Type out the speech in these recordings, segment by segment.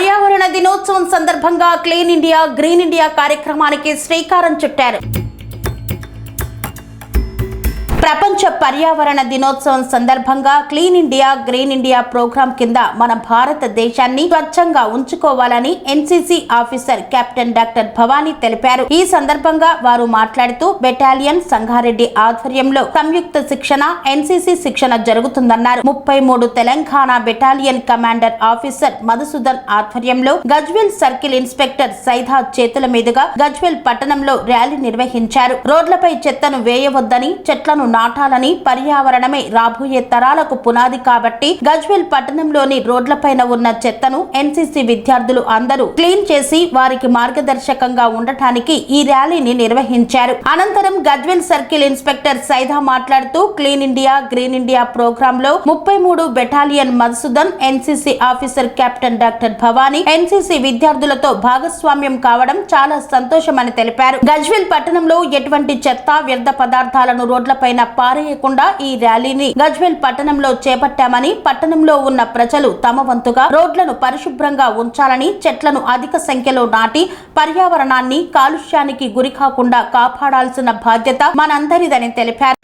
పర్యావరణ దినోత్సవం సందర్భంగా క్లీన్ ఇండియా గ్రీన్ ఇండియా కార్యక్రమానికి శ్రీకారం చుట్టారు. ప్రపంచ పర్యావరణ దినోత్సవం సందర్భంగా clean India green India program కింద మన భారతదేశాన్ని స్వచ్ఛంగా ఉంచుకోవాలని NCC officer captain doctor Bhavani తెలిపారు. ఈ సందర్భంగా వారు మాట్లాడుతూ బెటాలియన్ సంగారెడ్డి ఆధ్వర్యంలో సంయుక్త శిక్షణ ఎన్సీసీ శిక్షణ జరుగుతుందన్నారు. ముప్పై మూడు Telangana battalion commander officer Madhusudan ఆధ్వర్యంలో గజ్వెల్ సర్కిల్ ఇన్స్పెక్టర్ సైదా చేతుల మీదుగా గజ్వెల్ పట్టణంలో ర్యాలీ నిర్వహించారు. రోడ్లపై చెత్తను వేయవద్దని చెట్లను నాటాలని పర్యావరణమే రాబోయే తరాలకు పునాది కాబట్టి గజ్వెల్ పట్టణంలోని రోడ్లపైన ఉన్న చెత్తను ఎన్సీసీ విద్యార్థులు అందరూ క్లీన్ చేసి వారికి మార్గదర్శకంగా ఉండటానికి ఈ ర్యాలీని నిర్వహించారు. అనంతరం గజ్వెల్ సర్కిల్ ఇన్స్పెక్టర్ సైదా మాట్లాడుతూ క్లీన్ ఇండియా గ్రీన్ ఇండియా ప్రోగ్రామ్లో ముప్పై మూడు battalion Madhusudan NCC officer captain doctor Bhavani NCC విద్యార్థులతో భాగస్వామ్యం కావడం చాలా సంతోషమని తెలిపారు. గజ్వెల్ పట్టణంలో ఎటువంటి చెత్త వ్యర్థ పదార్థాలను రోడ్లపైన పారేయకుండా ఈ ర్యాలీని గజ్వెల్ పట్టణంలో చేపట్టామని పట్టణంలో ఉన్న ప్రజలు తమ వంతుగా రోడ్లను పరిశుభ్రంగా ఉంచాలని చెట్లను అధిక సంఖ్యలో నాటి పర్యావరణాన్ని కాలుష్యానికి గురి కాకుండా కాపాడాల్సిన బాధ్యత మనందరిదని తెలిపారు.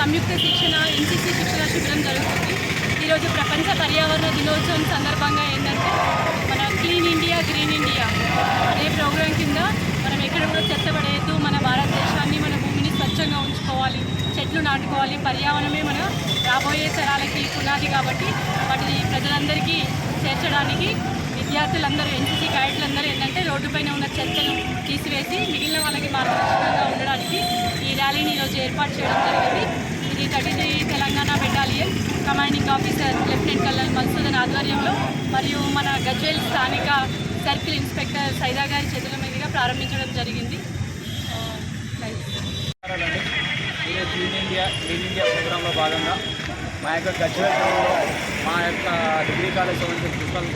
సంయుక్త శిక్షణ ఎన్సీసీ శిక్షణ శిబిరం జరుగుతుంది. ఈరోజు ప్రపంచ పర్యావరణ దినోత్సవం సందర్భంగా ఏంటంటే మన క్లీన్ ఇండియా గ్రీన్ ఇండియా అనే ప్రోగ్రాం కింద మనం ఎక్కడ కూడా చెత్త పడేయద్దు మన భారతదేశాన్ని మన భూమిని స్వచ్ఛంగా ఉంచుకోవాలి చెట్లు నాటుకోవాలి పర్యావరణమే మన రాబోయే తరాలకి పునాది కాబట్టి వాటిని ప్రజలందరికీ చేర్చడానికి విద్యార్థులందరూ ఎన్సీసీ క్యాడెట్లందరూ ఏంటంటే రోడ్డుపైన ఉన్న చెత్తను తీసివేసి మిగిలిన వాళ్ళకి మార్గదర్శకంగా ఉండడానికి ఈ ర్యాలీని ఈరోజు ఏర్పాటు చేయడం జరిగింది. ఇది thirty three Telangana battalion commanding officer lieutenant colonel Madhusudan ఆధ్వర్యంలో మరియు మన గజ్వేల్ స్థానిక సర్కిల్ ఇన్స్పెక్టర్ సైదా గారి చేతుల మీదుగా ప్రారంభించడం జరిగింది ఆ, థాంక్స్. నమస్కారాలండి ఇది క్లీన్ ఇండియా క్లీన్ ఇండియా ప్రోగ్రాంలో భాగంగా మా యొక్క గజ్వేల్ మా యొక్క degree college principal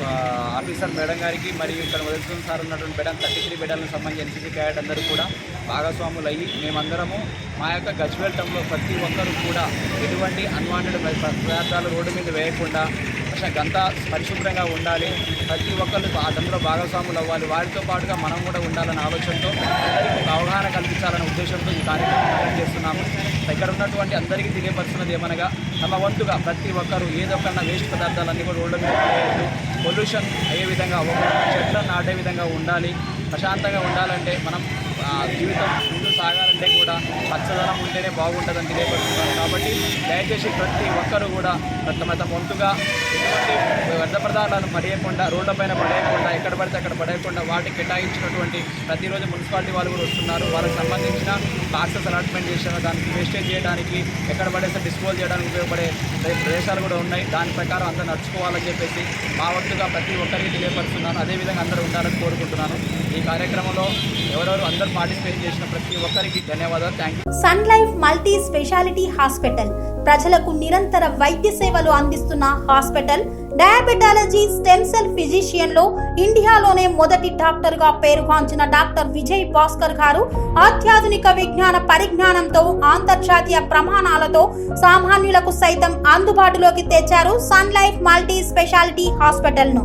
officer madam గారికి మరియు ఇక్కడ వదిలిసిన సార్ ఉన్నటువంటి బెడం థర్టీ త్రీ బెడాలకు సంబంధించి ఎన్సీసీ క్యాడెట్ అందరూ కూడా భాగస్వాములు అయ్యి మేమందరము మా యొక్క గజ్వేల్ టౌన్లో ప్రతి ఒక్కరూ కూడా ఎటువంటి అన్వాంటెడ్ పదార్థాలు రోడ్డు మీద వేయకుండా అసలు గంతా పరిశుభ్రంగా ఉండాలి. ప్రతి ఒక్కరు ఆ దాంట్లో భాగస్వాములు అవ్వాలి. వారితో పాటుగా మనం కూడా ఉండాలనే ఆలోచనతో అందరికీ అవగాహన కల్పించాలనే ఉద్దేశంతో ఈ కార్యక్రమం కండక్ట్ చేస్తున్నాము. ఇక్కడ ఉన్నటువంటి అందరికీ తెలియపరుస్తున్నది ఏమనగా తమ వంతుగా ప్రతి ఒక్కరు ఏదో ఒక వేస్ట్ పదార్థాలన్నీ కూడా రోడ్ల మీద పొల్యూషన్ అయ్యే విధంగా అవ్వకూడదు. చెట్లను నాటే విధంగా ఉండాలి. ప్రశాంతంగా ఉండాలంటే మనం జీవితం ముందు సాగాలంటే కూడా పచ్చదనం ఉంటేనే బాగుంటుందని తెలియపడుతున్నాను కాబట్టి దయచేసి ప్రతి ఒక్కరు కూడా తమ తమ వంతుగా ఎటువంటి వ్యర్థ పదార్థాలను పడేయకుండా రోడ్లపైన పడేయకుండా ఎక్కడ పడితే అక్కడ పడేయకుండా వాటికి కేటాయించినటువంటి ప్రతిరోజు మున్సిపాలిటీ వాళ్ళు కూడా వస్తున్నారు. వాళ్ళకి సంబంధించిన బాక్సెస్ అలాట్మెంట్ చేసిన దానికి వేస్టేజ్ చేయడానికి ఎక్కడ పడేస్తే డిస్పోజ్ చేయడానికి ఉపయోగపడే ప్రదేశాలు కూడా ఉన్నాయి. దాని ప్రకారం అందరూ నడుచుకోవాలని చెప్పేసి మా వంతుగా ప్రతి ఒక్కరికి తెలియపరుస్తున్నాను అదేవిధంగా అందరూ ఉండాలని కోరుకుంటున్నాను. ఈ కార్యక్రమంలో ఎవరెవరు అందరూ పార్టిసిపేట్ చేసిన ప్రతి ఒక్కరికి ధన్యవాదాలు. Thank you Sun Life multi speciality hospital. ప్రజలకు నిరంతర వైద్య సేవలు అందిస్తున్న హాస్పిటల్. డయాబెటాలజీ స్టెమ్ సెల్ ఫిజిషియన్లో ఇండియాలోనే మొదటి డాక్టర్గా పేరుగాంచిన డాక్టర్ విజయ్ భాస్కర్ గారు అత్యాధునిక విజ్ఞాన పరిజ్ఞానంతో అంతర్జాతీయ ప్రమాణాలతో సామాన్యులకు సైతం అందుబాటులోకి తెచ్చారు సన్ లైఫ్ మల్టీ స్పెషాలిటీ హాస్పిటల్ను